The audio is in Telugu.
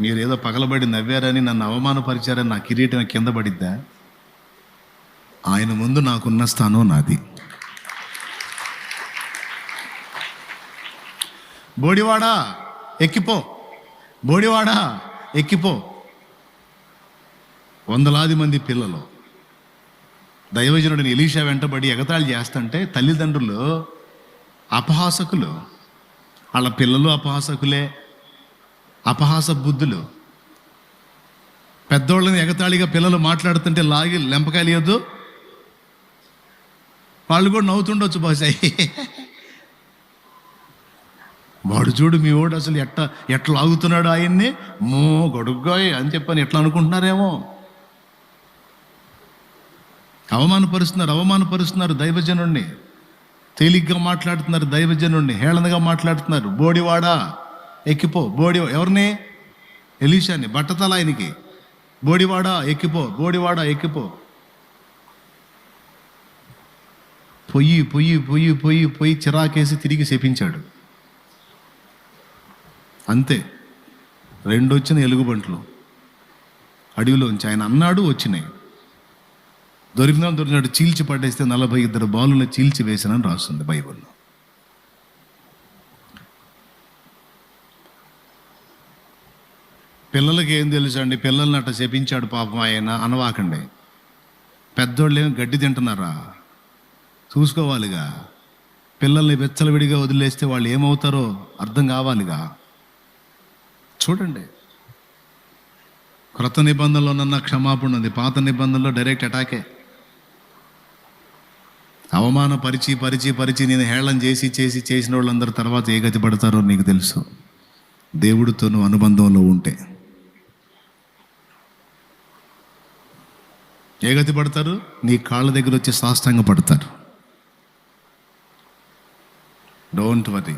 మీరు ఏదో పగలబడి నవ్వారని నన్ను అవమానపరిచారని నా కిరీటం కింద పడిద్దా? ఆయన ముందు నాకున్న స్థానం నాది. బోడివాడా ఎక్కిపో. బోడివాడా ఎక్కిపో. వందలాది మంది పిల్లలు. దైవజనుడిని ఎలీషా వెంటబడి ఎగతాళి చేస్తుంటే తల్లిదండ్రులు అపహాసకులు. వాళ్ళ పిల్లలు అపహాసకులే. అపహాస బుద్ధులు. పెద్దోళ్ళని ఎగతాళిగా పిల్లలు మాట్లాడుతుంటే లాగి లెంపకాయలేదు వాళ్ళు కూడా నవ్వుతుండొచ్చు బహుశా. వాడు చూడు మీ వాడు అసలు ఎట్ట ఎట్లా లాగుతున్నాడు ఆయన్ని? మో గొడుగ్గాయ్ అని చెప్పని ఎట్లా అనుకుంటున్నారేమో. అవమానపరుస్తున్నారు అవమానపరుస్తున్నారు దైవజనుణ్ణి. తేలిగ్గా మాట్లాడుతున్నారు దైవజనుణ్ణి హేళనగా మాట్లాడుతున్నారు. బోడివాడా? ఎక్కిపో. బోడి ఎవరిని? ఎలీషాని బట్టతల ఆయనకి. బోడివాడా ఎక్కిపో. బోడివాడా ఎక్కిపో. పొయ్యి పొయ్యి పొయ్యి పొయ్యి పొయ్యి చిరాకేసి తిరిగి శపించాడు అంతే. రెండు వచ్చిన ఎలుగుబంట్లు. అడవిలోంచి ఆయన అన్నాడు వచ్చినాయి. దొరికిన దొరికినట్టు చీల్చి పడేస్తే నలభై ఇద్దరు బాలుని చీల్చి వేసానని రాస్తుంది బైబిల్లో. పిల్లలకి ఏం తెలుసు అండి పిల్లల్ని అట్ట చెప్పించాడు పాపం ఆయన అనవాకండి. పెద్దోళ్ళు ఏమి గడ్డి తింటున్నారా? చూసుకోవాలిగా. పిల్లల్ని వెచ్చలవిడిగా వదిలేస్తే వాళ్ళు ఏమవుతారో అర్థం కావాలిగా. చూడండి. క్రొత్త నిబంధనలోనన్న క్షమాపణ ఉంది. పాత నిబంధనలో డైరెక్ట్ అటాకే. అవమాన పరిచి పరిచి పరిచి నేను హేళన చేసి చేసి చేసిన వాళ్ళందరూ తర్వాత ఏ గతి పడతారో నీకు తెలుసు. దేవుడితో నువ్వు అనుబంధంలో ఉంటే. ఏ గతి పడతారు? నీ కాళ్ళ దగ్గర వచ్చి సాష్టంగా పడతారు డోంట్ వరీ